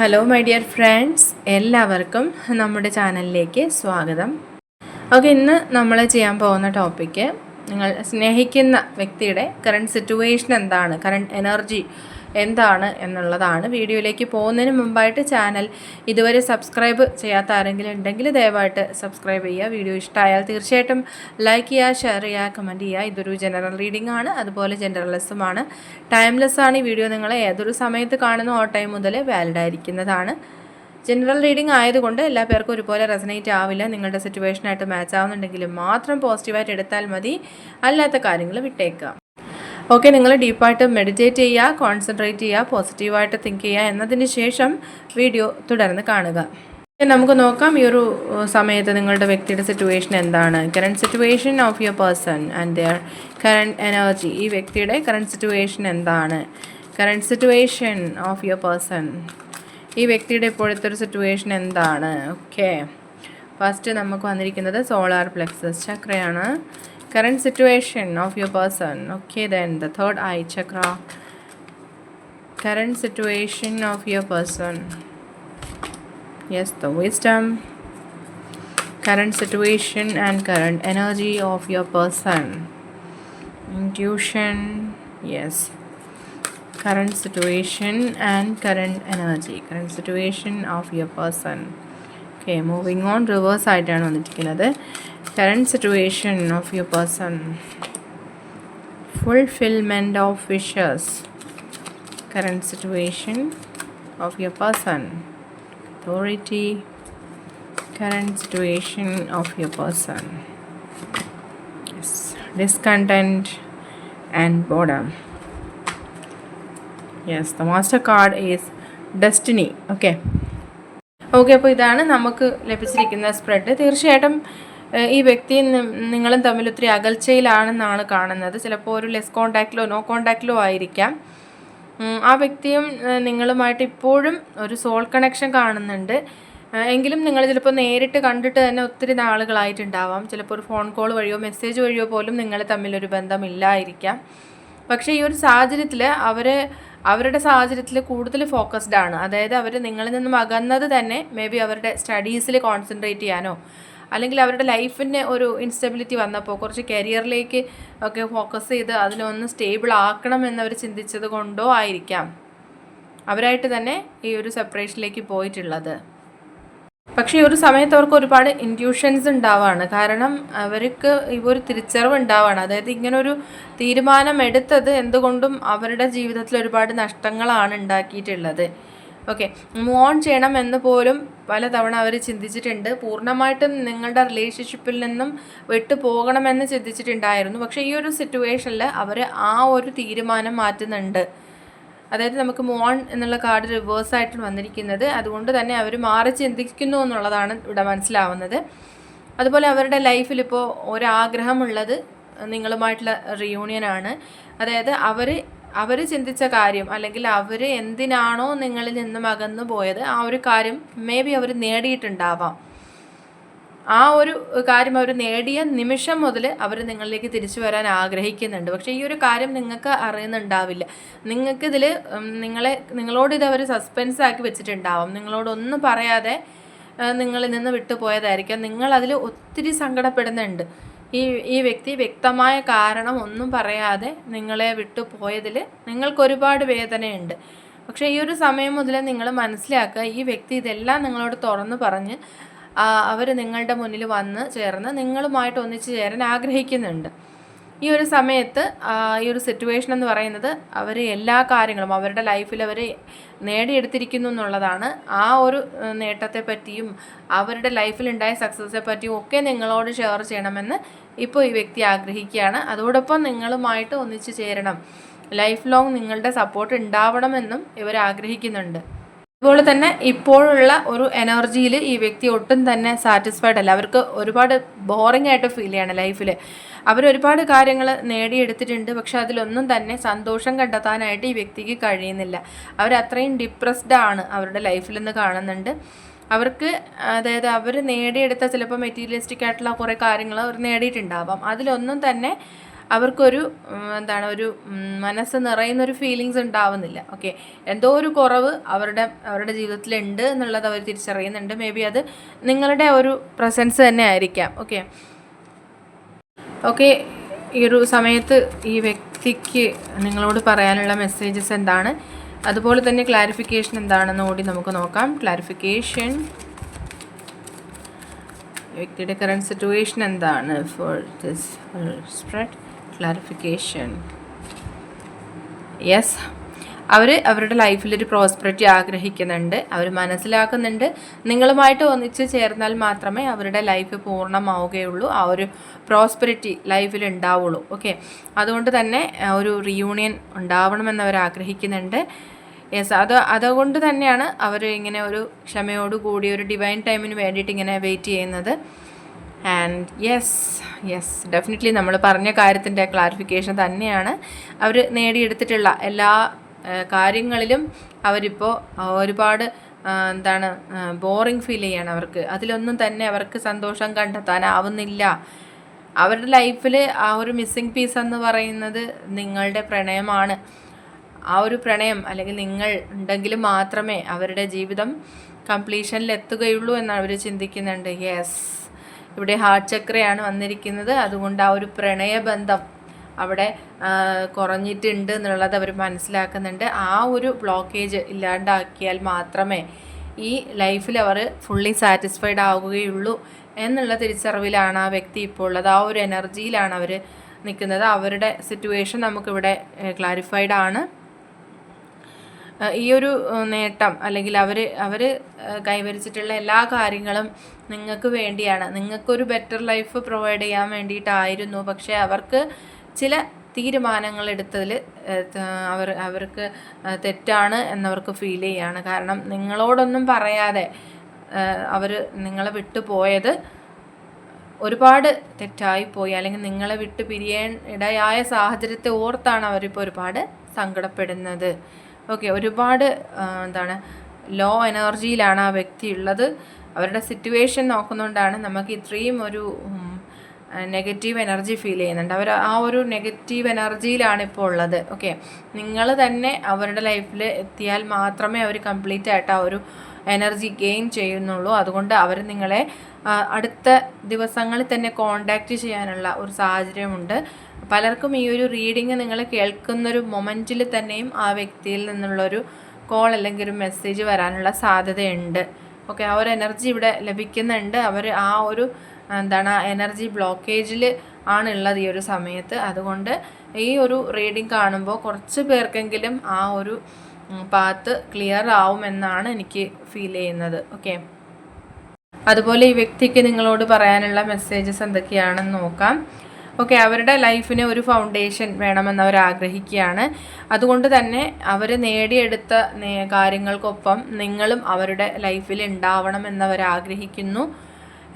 Hello my dear friends എല്ലാവർക്കും നമ്മുടെ ചാനലിലേക്ക് സ്വാഗതം. ഓക്കെ ഇന്ന് നമ്മൾ ചെയ്യാൻ പോകുന്ന ടോപ്പിക്ക് നിങ്ങൾ സ്നേഹിക്കുന്ന വ്യക്തിയുടെ കറണ്ട് സിറ്റുവേഷൻ എന്താണ്? കറണ്ട് എനർജി എന്താണ് എന്നുള്ളതാണ് വീഡിയോയിലേക്ക് പോകുന്നതിന് മുമ്പായിട്ട് ചാനൽ ഇതുവരെ സബ്സ്ക്രൈബ് ചെയ്യാത്ത ആരെങ്കിലും ഉണ്ടെങ്കിൽ ദയവായിട്ട് സബ്സ്ക്രൈബ് ചെയ്യുക. വീഡിയോ ഇഷ്ടമായാൽ തീർച്ചയായിട്ടും ലൈക്ക് ചെയ്യുക ഷെയർ ചെയ്യുക കമന്റ് ചെയ്യുക. ഇതൊരു ജനറൽ റീഡിംഗ് ആണ്. അതുപോലെ ജനറലിസമാണ് ടൈംലെസ് ആണ്. ഈ വീഡിയോ നിങ്ങൾ ഏതൊരു സമയത്ത് കാണുന്നു ആ ടൈം മുതൽ വാലിഡ് ആയിരിക്കുന്നതാണ്. ജനറൽ റീഡിംഗ് ആയതുകൊണ്ട് എല്ലാ പേർക്കും ഒരുപോലെ റെസനേറ്റ് ആവില്ല. നിങ്ങളുടെ സിറ്റുവേഷനായിട്ട് മാച്ച് ആവുന്നുണ്ടെങ്കിൽ മാത്രം പോസിറ്റീവായിട്ട് എടുത്താൽ മതി. അല്ലാത്ത കാര്യങ്ങൾ വിട്ടേക്കുക. ഓക്കെ നിങ്ങൾ ഡീപ്പായിട്ട് മെഡിറ്റേറ്റ് ചെയ്യുക കോൺസെൻട്രേറ്റ് ചെയ്യുക പോസിറ്റീവായിട്ട് തിങ്ക് ചെയ്യുക എന്നതിന് ശേഷം വീഡിയോ തുടർന്ന് കാണുക. നമുക്ക് നോക്കാം ഈ ഒരു സമയത്ത് നിങ്ങളുടെ വ്യക്തിയുടെ സിറ്റുവേഷൻ എന്താണ്. Current situation of your person and their current energy ഈ വ്യക്തിയുടെ കറണ്ട് സിറ്റുവേഷൻ എന്താണ്? Current situation of your person ഈ വ്യക്തിയുടെ ഇപ്പോഴത്തെ ഒരു സിറ്റുവേഷൻ എന്താണ്? ഓക്കെ. ഫസ്റ്റ് നമുക്ക് വന്നിരിക്കുന്നത് സോളാർ പ്ലെക്സസ് ചക്രയാണ്. current situation of your person okay then the third eye chakra current situation of your person yes the wisdom current situation and current energy of your person intuition yes current situation and current energy current situation of your person okay moving on reverse ആയിട്ടാണ് വന്നിരിക്കുന്നത് Current situation of your person fulfillment of wishes current situation of your person authority current situation of your person yes discontent and boredom yes the master card is destiny okay okay അപ്പോൾ ഇതാണ് നമുക്ക് ലഭിച്ചിരിക്കുന്ന spread തീർച്ചയായിട്ടും ഈ വ്യക്തിയും നിങ്ങളും തമ്മിൽ ഒത്തിരി അകൽച്ചയിലാണെന്നാണ് കാണുന്നത്. ചിലപ്പോൾ ഒരു ലെസ് കോണ്ടാക്റ്റിലോ നോ കോണ്ടാക്റ്റിലോ ആയിരിക്കാം. ആ വ്യക്തിയും നിങ്ങളുമായിട്ട് ഇപ്പോഴും ഒരു സോൾ കണക്ഷൻ കാണുന്നുണ്ട്. എങ്കിലും നിങ്ങൾ ചിലപ്പോൾ നേരിട്ട് കണ്ടിട്ട് തന്നെ ഒത്തിരി നാളുകളായിട്ടുണ്ടാവാം. ചിലപ്പോൾ ഒരു ഫോൺ കോൾ വഴിയോ മെസ്സേജ് വഴിയോ പോലും നിങ്ങൾ തമ്മിലൊരു ബന്ധമില്ലായിരിക്കാം. പക്ഷേ ഈ ഒരു സാഹചര്യത്തിൽ അവർ അവരുടെ സാഹചര്യത്തിൽ കൂടുതൽ ഫോക്കസ്ഡ് ആണ്. അതായത് അവർ നിങ്ങളിൽ നിന്നും അകന്നത് തന്നെ മേ ബി അവരുടെ സ്റ്റഡീസിൽ കോൺസെൻട്രേറ്റ് ചെയ്യാനോ അല്ലെങ്കിൽ അവരുടെ ലൈഫിന് ഒരു ഇൻസ്റ്റബിലിറ്റി വന്നപ്പോൾ കുറച്ച് കരിയറിലേക്ക് ഒക്കെ ഫോക്കസ് ചെയ്ത് അതിനൊന്ന് സ്റ്റേബിൾ ആക്കണം എന്നവർ ചിന്തിച്ചത് കൊണ്ടോ ആയിരിക്കാം. അവരായിട്ട് തന്നെ ഈ ഒരു സെപ്പറേഷനിലേക്ക് പോയിട്ടുള്ളത്. പക്ഷേ ഒരു സമയത്ത് അവർക്ക് ഒരുപാട് ഇൻഡ്യൂഷൻസ് ഉണ്ടാവുകയാണ് കാരണം അവർക്ക് ഒരു തിരിച്ചറിവ് ഉണ്ടാവുകയാണ് അതായത് ഇങ്ങനൊരു തീരുമാനം എടുത്തത് എന്തുകൊണ്ടും അവരുടെ ജീവിതത്തിൽ ഒരുപാട് നഷ്ടങ്ങളാണ് ഉണ്ടാക്കിയിട്ടുള്ളത്. ഓക്കെ മൂവ് ഓൺ ചെയ്യണം എന്ന് പോലും പലതവണ അവർ ചിന്തിച്ചിട്ടുണ്ട്. പൂർണമായിട്ടും നിങ്ങളുടെ റിലേഷൻഷിപ്പിൽ നിന്നും വിട്ടു പോകണമെന്ന് ചിന്തിച്ചിട്ടുണ്ടായിരുന്നു. പക്ഷേ ഈ ഒരു സിറ്റുവേഷനിൽ അവർ ആ ഒരു തീരുമാനം മാറ്റുന്നുണ്ട്. അതായത് നമുക്ക് മോൺ എന്നുള്ള കാർഡ് റിവേഴ്സ് ആയിട്ട് വന്നിരിക്കുന്നത്. അതുകൊണ്ട് തന്നെ അവർ മാറി ചിന്തിക്കുന്നു എന്നുള്ളതാണ് ഇവിടെ മനസ്സിലാവുന്നത്. അതുപോലെ അവരുടെ ലൈഫിൽ ഇപ്പോൾ ഒരാഗ്രഹമുള്ളത് നിങ്ങളുമായിട്ടുള്ള റിയൂണിയൻ ആണ്. അതായത് അവർ അവർ ചിന്തിച്ച കാര്യം അല്ലെങ്കിൽ അവർ എന്തിനാണോ നിങ്ങളിൽ നിന്നും അകന്നു പോയത് ആ ഒരു കാര്യം മേ ബി അവർ നേടിയിട്ടുണ്ടാവാം. ആ ഒരു കാര്യം അവർ നേടിയ നിമിഷം മുതൽ അവർ നിങ്ങളിലേക്ക് തിരിച്ചു വരാൻ ആഗ്രഹിക്കുന്നുണ്ട്. പക്ഷേ ഈ ഒരു കാര്യം നിങ്ങൾക്ക് അറിയുന്നുണ്ടാവില്ല. നിങ്ങൾക്കിതിൽ നിങ്ങളെ നിങ്ങളോട് ഇത് അവർ സസ്പെൻസ് ആക്കി വെച്ചിട്ടുണ്ടാവും. നിങ്ങളോടൊന്നും പറയാതെ നിങ്ങളിൽ നിന്ന് വിട്ടുപോയതായിരിക്കാം. നിങ്ങളതിൽ ഒത്തിരി സങ്കടപ്പെടുന്നുണ്ട്. ഈ ഈ വ്യക്തി വ്യക്തമായ കാരണം ഒന്നും പറയാതെ നിങ്ങളെ വിട്ടു പോയതിൽ നിങ്ങൾക്ക് ഒരുപാട് വേദനയുണ്ട്. പക്ഷേ ഈ ഒരു സമയം മുതൽ നിങ്ങൾ മനസ്സിലാക്കുക ഈ വ്യക്തി ഇതെല്ലാം നിങ്ങളോട് തുറന്നു പറഞ്ഞ് അവർ നിങ്ങളുടെ മുന്നിൽ വന്ന് ചേർന്ന് നിങ്ങളുമായിട്ട് ഒന്നിച്ചു ചേരാൻ ആഗ്രഹിക്കുന്നുണ്ട്. ഈ ഒരു സമയത്ത് ഈ ഒരു സിറ്റുവേഷൻ എന്ന് പറയുന്നത് അവർ എല്ലാ കാര്യങ്ങളും അവരുടെ ലൈഫിൽ അവർ നേടിയെടുത്തിരിക്കുന്നു എന്നുള്ളതാണ്. ആ ഒരു നേട്ടത്തെ പറ്റിയും അവരുടെ ലൈഫിലുണ്ടായ സക്സസ്സെ പറ്റിയും ഒക്കെ നിങ്ങളോട് ഷെയർ ചെയ്യണമെന്ന് ഇപ്പോൾ ഈ വ്യക്തി ആഗ്രഹിക്കുകയാണ്. അതോടൊപ്പം നിങ്ങളുമായിട്ട് ഒന്നിച്ചു ചേരണം. ലൈഫ് ലോങ് നിങ്ങളുടെ സപ്പോർട്ട് ഉണ്ടാവണമെന്നും ഇവർ ആഗ്രഹിക്കുന്നുണ്ട്. അതുപോലെ തന്നെ ഇപ്പോഴുള്ള ഒരു എനർജിയിൽ ഈ വ്യക്തി ഒട്ടും തന്നെ സാറ്റിസ്ഫൈഡ് അല്ല. അവർക്ക് ഒരുപാട് ബോറിംഗ് ആയിട്ട് ഫീൽ ചെയ്യാണ് ലൈഫിൽ അവർ ഒരുപാട് കാര്യങ്ങൾ നേടിയെടുത്തിട്ടുണ്ട് പക്ഷെ അതിലൊന്നും തന്നെ സന്തോഷം കണ്ടെത്താനായിട്ട് ഈ വ്യക്തിക്ക് കഴിയുന്നില്ല. അവർ അത്രയും ഡിപ്രസ്ഡ് ആണ് അവരുടെ ലൈഫിൽ നിന്ന് കാണുന്നുണ്ട്. അവർക്ക് അതായത് അവർ നേടിയെടുത്ത ചിലപ്പോൾ മെറ്റീരിയലിസ്റ്റിക് ആയിട്ടുള്ള കുറേ കാര്യങ്ങൾ അവർ നേടിയിട്ടുണ്ടാവാം. അതിലൊന്നും തന്നെ അവർക്കൊരു എന്താണ് ഒരു മനസ്സ് നിറയുന്ന ഒരു ഫീലിങ്സ് ഉണ്ടാവുന്നില്ല. ഓക്കെ എന്തോ ഒരു കുറവ് അവരുടെ അവരുടെ ജീവിതത്തിലുണ്ട് എന്നുള്ളത് അവർ തിരിച്ചറിയുന്നുണ്ട്. മേ ബി അത് നിങ്ങളുടെ ഒരു പ്രസൻസ് തന്നെ ആയിരിക്കാം. ഓക്കെ ഓക്കെ ഈ ഒരു സമയത്ത് ഈ വ്യക്തിക്ക് നിങ്ങളോട് പറയാനുള്ള മെസ്സേജസ് എന്താണ്? അതുപോലെ തന്നെ ക്ലാരിഫിക്കേഷൻ എന്താണെന്ന് കൂടി നമുക്ക് നോക്കാം. ക്ലാരിഫിക്കേഷൻ വ്യക്തിയുടെ കറണ്ട് സിറ്റുവേഷൻ എന്താണ് for this spread clarification yes അവർ അവരുടെ ലൈഫിൽ ഒരു പ്രോസ്പെറിറ്റി ആഗ്രഹിക്കുന്നുണ്ട്. അവർ മനസ്സിലാക്കുന്നുണ്ട്. നിങ്ങളുമായിട്ട് ഒന്നിച്ച് ചേർന്നാൽ മാത്രമേ അവരുടെ ലൈഫ് പൂർണമാവുകയുള്ളൂ. ആ ഒരു പ്രോസ്പെറിറ്റി ലൈഫിൽ ഉണ്ടാവുള്ളൂ. ഓക്കെ അതുകൊണ്ട് തന്നെ ഒരു റിയൂണിയൻ ഉണ്ടാവണമെന്ന് അവർ ആഗ്രഹിക്കുന്നുണ്ട്. യെസ് അത് അതുകൊണ്ട് തന്നെയാണ് അവർ ഇങ്ങനെ ഒരു ക്ഷമയോടുകൂടി ഒരു ഡിവൈൻ ടൈമിന് വേണ്ടിയിട്ട് ഇങ്ങനെ വെയിറ്റ് ചെയ്യുന്നത്. ആൻഡ് യെസ് യെസ് ഡെഫിനറ്റ്ലി നമ്മൾ പറഞ്ഞ കാര്യത്തിന്റെ ക്ലാരിഫിക്കേഷൻ തന്നെയാണ്. അവർ നേടിയെടുത്തിട്ടുള്ള എല്ലാ കാര്യങ്ങളിലും അവരിപ്പോൾ ഒരുപാട് എന്താണ് ബോറിങ് ഫീൽ ചെയ്യാണ് അവർക്ക്. അതിലൊന്നും തന്നെ അവർക്ക് സന്തോഷം കണ്ടെത്താനാവുന്നില്ല. അവരുടെ ലൈഫിൽ ആ ഒരു മിസ്സിങ് പീസ് എന്ന് പറയുന്നത് നിങ്ങളുടെ പ്രണയമാണ്. ആ ഒരു പ്രണയം അല്ലെങ്കിൽ നിങ്ങൾ ഉണ്ടെങ്കിൽ മാത്രമേ അവരുടെ ജീവിതം കംപ്ലീഷനിൽ എത്തുകയുള്ളൂ എന്ന് അവർ ചിന്തിക്കുന്നുണ്ട്. യെസ് ഇവിടെ ഹാർട്ട് ചക്രയാണ് വന്നിരിക്കുന്നത്. അതുകൊണ്ട് ആ ഒരു പ്രണയബന്ധം അവിടെ കുറഞ്ഞിട്ടുണ്ട് എന്നുള്ളത് അവർ മനസ്സിലാക്കുന്നുണ്ട്. ആ ഒരു ബ്ലോക്കേജ് ഇല്ലാണ്ടാക്കിയാൽ മാത്രമേ ഈ ലൈഫിൽ അവർ ഫുള്ളി സാറ്റിസ്ഫൈഡ് ആവുകയുള്ളൂ എന്നുള്ള തിരിച്ചറിവിലാണ് ആ വ്യക്തി ഇപ്പോൾ ഉള്ളത്. ആ ഒരു എനർജിയിലാണ് അവർ നിൽക്കുന്നത്. അവരുടെ സിറ്റുവേഷൻ നമുക്കിവിടെ ക്ലാരിഫൈഡ് ആണ്. ഈ ഒരു നേട്ടം അല്ലെങ്കിൽ അവർ അവർ കൈവരിച്ചിട്ടുള്ള എല്ലാ കാര്യങ്ങളും നിങ്ങൾക്ക് വേണ്ടിയാണ്. നിങ്ങൾക്കൊരു ബെറ്റർ ലൈഫ് പ്രൊവൈഡ് ചെയ്യാൻ വേണ്ടിയിട്ടായിരുന്നു. പക്ഷേ അവർക്ക് ചില തീരുമാനങ്ങൾ എടുത്തതിൽ അവർ അവർക്ക് തെറ്റാണ് എന്നവർക്ക് ഫീൽ ചെയ്യാണ്. കാരണം നിങ്ങളോടൊന്നും പറയാതെ അവർ നിങ്ങളെ വിട്ടു പോയത് ഒരുപാട് തെറ്റായി പോയി. അല്ലെങ്കിൽ നിങ്ങളെ വിട്ട് പിരിയാൻ ഇടയായ സാഹചര്യത്തെ ഓർത്താണ് അവരിപ്പോൾ ഒരുപാട് സങ്കടപ്പെടുന്നത്. ഓക്കെ ഒരുപാട് എന്താണ് ലോ എനർജിയിലാണ് ആ വ്യക്തി ഉള്ളത്. അവരുടെ സിറ്റുവേഷൻ നോക്കുന്നതുകൊണ്ടാണ് നമുക്ക് ഇത്രയും ഒരു നെഗറ്റീവ് എനർജി ഫീൽ ചെയ്യുന്നുണ്ട്. അവർ ആ ഒരു നെഗറ്റീവ് എനർജിയിലാണ് ഇപ്പോൾ ഉള്ളത്. ഓക്കെ നിങ്ങൾ തന്നെ അവരുടെ ലൈഫിൽ എത്തിയാൽ മാത്രമേ അവർ കംപ്ലീറ്റ് ആയിട്ട് ആ ഒരു എനർജി ഗെയിൻ ചെയ്യുന്നുള്ളൂ. അതുകൊണ്ട് അവർ നിങ്ങളെ അടുത്ത ദിവസങ്ങളിൽ തന്നെ കോണ്ടാക്റ്റ് ചെയ്യാനുള്ള ഒരു സാഹചര്യമുണ്ട്. പലർക്കും ഈ ഒരു റീഡിങ് നിങ്ങൾ കേൾക്കുന്നൊരു മൊമെന്റിൽ തന്നെയും ആ വ്യക്തിയിൽ നിന്നുള്ളൊരു കോൾ അല്ലെങ്കിൽ ഒരു മെസ്സേജ് വരാനുള്ള സാധ്യതയുണ്ട്. ഓക്കെ ആ ഒരു എനർജി ഇവിടെ ലഭിക്കുന്നുണ്ട്. അവർ ആ ഒരു എന്താണ് എനർജി ബ്ലോക്കേജിൽ ആണുള്ളത് ഈ ഒരു സമയത്ത്. അതുകൊണ്ട് ഈ ഒരു റീഡിങ് കാണുമ്പോൾ കുറച്ച് പേർക്കെങ്കിലും ആ ഒരു പാത്ത് ക്ലിയർ ആവുമെന്നാണ് എനിക്ക് ഫീൽ ചെയ്യുന്നത്. ഓക്കെ അതുപോലെ ഈ വ്യക്തിക്ക് നിങ്ങളോട് പറയാനുള്ള മെസ്സേജസ് എന്തൊക്കെയാണെന്ന് നോക്കാം. ഓക്കെ അവരുടെ ലൈഫിന് ഒരു ഫൗണ്ടേഷൻ വേണമെന്ന് അവർ ആഗ്രഹിക്കുകയാണ്. അതുകൊണ്ട് തന്നെ അവർ നേടിയെടുത്ത കാര്യങ്ങൾക്കൊപ്പം നിങ്ങളും അവരുടെ ലൈഫിൽ ഉണ്ടാവണം എന്നവർ ആഗ്രഹിക്കുന്നു.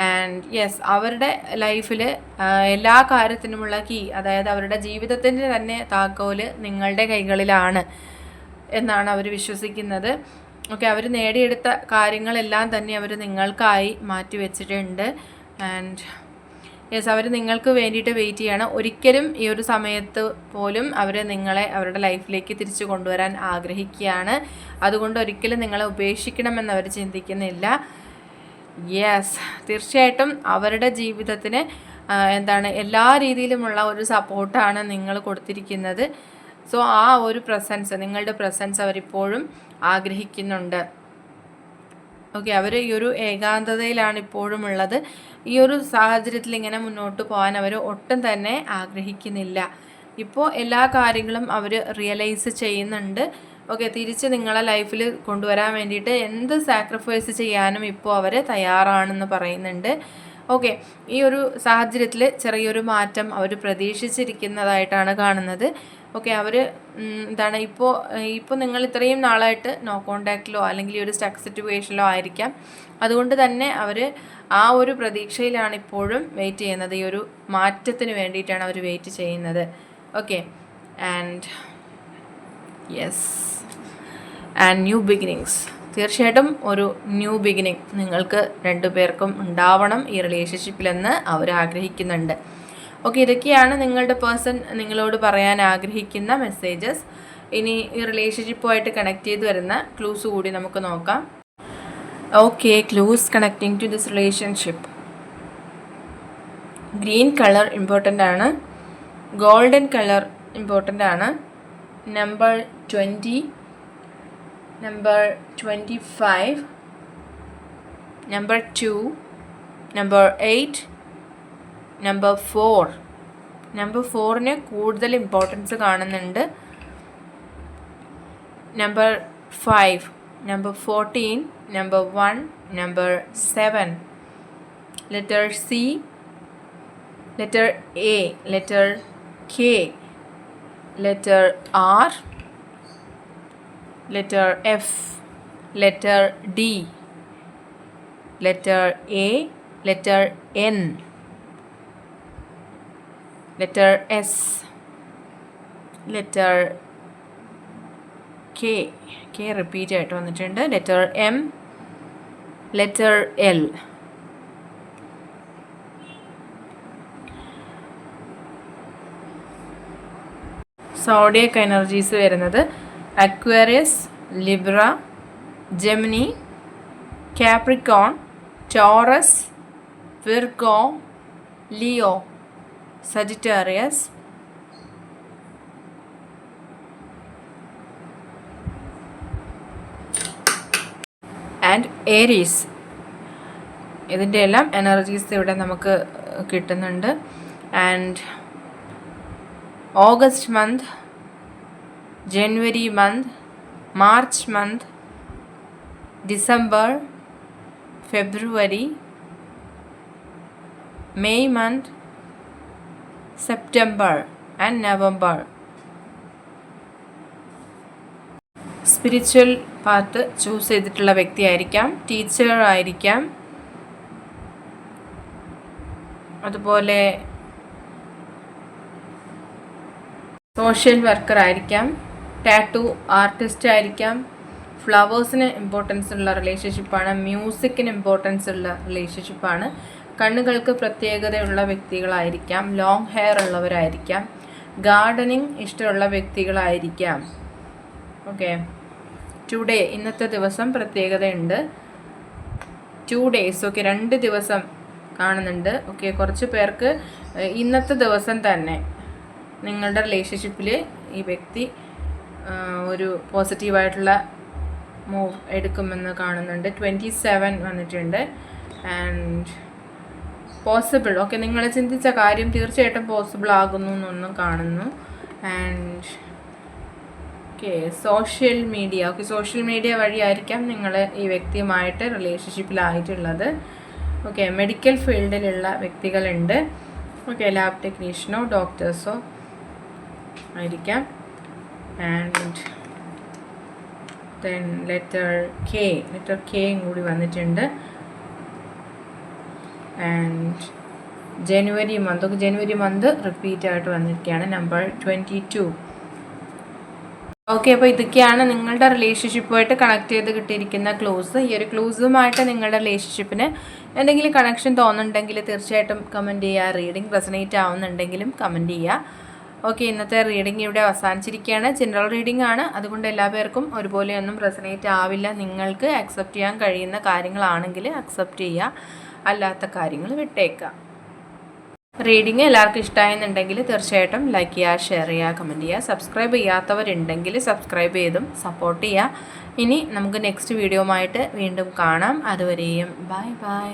ആൻഡ് യെസ് അവരുടെ ലൈഫിൽ എല്ലാ കാര്യത്തിനുമുള്ള കീ അതായത് അവരുടെ ജീവിതത്തിന്റെ തന്നെ താക്കോൽ നിങ്ങളുടെ കൈകളിലാണ്. എന്നാണ് അവർ വിശ്വസിക്കുന്നത്. ഓക്കെ അവർ നേടിയെടുത്ത കാര്യങ്ങളെല്ലാം തന്നെ അവർ നിങ്ങൾക്കായി മാറ്റി വെച്ചിട്ടുണ്ട്. ആൻഡ് യെസ് അവർ നിങ്ങൾക്ക് വേണ്ടിയിട്ട് വെയിറ്റ് ചെയ്യണം. ഒരിക്കലും ഈ ഒരു സമയത്ത് പോലും അവർ നിങ്ങളെ അവരുടെ ലൈഫിലേക്ക് തിരിച്ചു കൊണ്ടുവരാൻ ആഗ്രഹിക്കുകയാണ്. അതുകൊണ്ട് ഒരിക്കലും നിങ്ങളെ ഉപേക്ഷിക്കണമെന്ന് അവർ ചിന്തിക്കുന്നില്ല. യെസ് തീർച്ചയായിട്ടും അവരുടെ ജീവിതത്തിന് എന്താണ് എല്ലാ രീതിയിലുമുള്ള ഒരു സപ്പോർട്ടാണ് നിങ്ങൾ കൊടുത്തിരിക്കുന്നത്. സോ ആ ഒരു പ്രസൻസ് നിങ്ങളുടെ പ്രസൻസ് അവരിപ്പോഴും ആഗ്രഹിക്കുന്നുണ്ട്. ഓക്കെ അവർ ഈ ഒരു ഏകാന്തതയിലാണ് ഇപ്പോഴും ഉള്ളത്. ഈ ഒരു സാഹചര്യത്തിൽ ഇങ്ങനെ മുന്നോട്ട് പോകാൻ അവർ ഒട്ടും തന്നെ ആഗ്രഹിക്കുന്നില്ല. ഇപ്പോൾ എല്ലാ കാര്യങ്ങളും അവർ റിയലൈസ് ചെയ്യുന്നുണ്ട്. ഓക്കെ തിരിച്ച് നിങ്ങളെ ലൈഫിൽ കൊണ്ടുവരാൻ വേണ്ടിയിട്ട് എന്ത് സാക്രിഫൈസ് ചെയ്യാനും ഇപ്പോൾ അവർ തയ്യാറാണെന്ന് പറയുന്നുണ്ട്. ഓക്കെ ഈ ഒരു സാഹചര്യത്തിൽ ചെറിയൊരു മാറ്റം അവർ പ്രതീക്ഷിച്ചിരിക്കുന്നതായിട്ടാണ് കാണുന്നത്. ഓക്കെ അവർ എന്താണ് ഇപ്പോൾ ഇപ്പോൾ നിങ്ങൾ ഇത്രയും നാളായിട്ട് നോ കോണ്ടാക്റ്റിലോ അല്ലെങ്കിൽ ഒരു സ്റ്റക്ക് സിറ്റുവേഷനിലോ ആയിരിക്കാം. അതുകൊണ്ട് തന്നെ അവർ ആ ഒരു പ്രതീക്ഷയിലാണ് ഇപ്പോഴും വെയിറ്റ് ചെയ്യുന്നത്. ഈ ഒരു മാറ്റത്തിന് വേണ്ടിയിട്ടാണ് അവർ വെയിറ്റ് ചെയ്യുന്നത്. Okay and yes and new beginnings തീർച്ചയായിട്ടും ഒരു ന്യൂ ബിഗിനിങ് നിങ്ങൾക്ക് രണ്ടു പേർക്കും ഉണ്ടാവണം ഈ റിലേഷൻഷിപ്പിലെന്ന് അവർ ആഗ്രഹിക്കുന്നുണ്ട്. ഓക്കെ ഇതൊക്കെയാണ് നിങ്ങളുടെ പേഴ്സൺ നിങ്ങളോട് പറയാൻ ആഗ്രഹിക്കുന്ന മെസ്സേജസ്. ഇനി ഈ റിലേഷൻഷിപ്പുമായിട്ട് കണക്ട് ചെയ്ത് വരുന്ന ക്ലൂസ് കൂടി നമുക്ക് നോക്കാം. Okay clues connecting to this relationship. Green colour important ആണ്. ഗോൾഡൻ കളർ ഇമ്പോർട്ടന്റ് ആണ്. Number twenty number twenty five number two number eight number four number ഫോറിന് കൂടുതൽ ഇമ്പോർട്ടൻസ് കാണുന്നുണ്ട്. Number five number fourteen number one number seven letter C letter A letter K letter R letter F letter D letter A letter N letter S. Letter K. K repeat ആയിട്ട് വന്നിട്ടുണ്ട്. Letter M. Letter L. Zodiac energies വരുന്നത്. Aquarius Libra Gemini Capricorn Taurus Virgo Leo Sagittarius and Aries ഇതിന്റെ എല്ലാം energies ഇവിടെ നമുക്ക് കിട്ടുന്നുണ്ട്. And August month January month March month December February May month September and November. Spiritual part choose ചെയ്തിട്ടുള്ള വ്യക്തിയായിരിക്കാം teacher ആയിരിക്കാം. അതുപോലെ സോഷ്യൽ വർക്കർ ആയിരിക്കാം ടാറ്റു ആർട്ടിസ്റ്റ് ആയിരിക്കാം. ഫ്ലവേഴ്സിന് ഇമ്പോർട്ടൻസ് ഉള്ള റിലേഷൻഷിപ്പാണ് മ്യൂസിക്കിന് ഇമ്പോർട്ടൻസ് ഉള്ള റിലേഷൻഷിപ്പാണ് കണ്ണുകൾക്ക് പ്രത്യേകതയുള്ള വ്യക്തികളായിരിക്കാം. ലോങ് ഹെയർ ഉള്ളവരായിരിക്കാം. ഗാർഡനിങ് ഇഷ്ടമുള്ള വ്യക്തികളായിരിക്കാം. ഓക്കെ ടുഡേ ഇന്നത്തെ ദിവസം പ്രത്യേകതയുണ്ട്. ടു ഡേയ്സ് ഓക്കെ രണ്ട് ദിവസം കാണുന്നുണ്ട്. ഓക്കെ കുറച്ച് പേർക്ക് ഇന്നത്തെ ദിവസം തന്നെ നിങ്ങളുടെ റിലേഷൻഷിപ്പിൽ ഈ വ്യക്തി ഒരു പോസിറ്റീവായിട്ടുള്ള മൂവ് എടുക്കുമെന്ന് കാണുന്നുണ്ട്. ട്വന്റി സെവൻ വന്നിട്ടുണ്ട്. ആൻഡ് പോസിബിൾ ഓക്കെ നിങ്ങൾ ചിന്തിച്ച കാര്യം തീർച്ചയായിട്ടും പോസിബിൾ ആകുന്നു എന്നൊന്നും കാണുന്നു. And okay social media okay social media വഴിയായിരിക്കാം നിങ്ങൾ ഈ വ്യക്തിയുമായിട്ട് റിലേഷൻഷിപ്പിലായിട്ടുള്ളത് ഓക്കെ മെഡിക്കൽ ഫീൽഡിലുള്ള വ്യക്തികളുണ്ട്. ഓക്കെ ലാബ് ടെക്നീഷ്യനോ ഡോക്ടേഴ്സോ ആയിരിക്കാം. And then letter K letter കെയും കൂടി വന്നിട്ടുണ്ട്. ആൻഡ് ജനുവരി മന്ത് ഒക്കെ ജനുവരി മന്ത് റിപ്പീറ്റ് ആയിട്ട് വന്നിരിക്കുകയാണ് നമ്പർ ട്വന്റി ടു ഓക്കെ അപ്പോൾ ഇതൊക്കെയാണ് നിങ്ങളുടെ റിലേഷൻഷിപ്പുമായിട്ട് കണക്ട് ചെയ്ത് കിട്ടിയിരിക്കുന്ന ക്ലോസ് ഈ ഒരു ക്ലോസുമായിട്ട് നിങ്ങളുടെ റിലേഷൻഷിപ്പിന് എന്തെങ്കിലും കണക്ഷൻ തോന്നുന്നുണ്ടെങ്കിൽ തീർച്ചയായിട്ടും കമന്റ് ചെയ്യുക. റീഡിംഗ് റെസനേറ്റ് ആവുന്നുണ്ടെങ്കിലും കമന്റ് ചെയ്യുക. ഓക്കെ ഇന്നത്തെ റീഡിംഗ് ഇവിടെ അവസാനിച്ചിരിക്കുകയാണ്. ജനറൽ റീഡിംഗ് ആണ്. അതുകൊണ്ട് എല്ലാ പേർക്കും ഒരുപോലെയൊന്നും റെസനേറ്റ് ആവില്ല. നിങ്ങൾക്ക് അക്സെപ്റ്റ് ചെയ്യാൻ കഴിയുന്ന കാര്യങ്ങളാണെങ്കിൽ അക്സെപ്റ്റ് ചെയ്യുക. അല്ലാത്ത കാര്യങ്ങൾ വിട്ടേക്കാം റീഡിങ് എല്ലാവർക്കും ഇഷ്ടമായെന്നുണ്ടെങ്കിൽ തീർച്ചയായിട്ടും ലൈക്ക് ചെയ്യുക ഷെയർ ചെയ്യുക കമന്റ് ചെയ്യുക. സബ്സ്ക്രൈബ് ചെയ്യാത്തവരുണ്ടെങ്കിൽ സബ്സ്ക്രൈബ് ചെയ്തും സപ്പോർട്ട് ചെയ്യുക. ഇനി നമുക്ക് നെക്സ്റ്റ് വീഡിയോ വീണ്ടും കാണാം. അതുവരെയും ബൈ ബൈ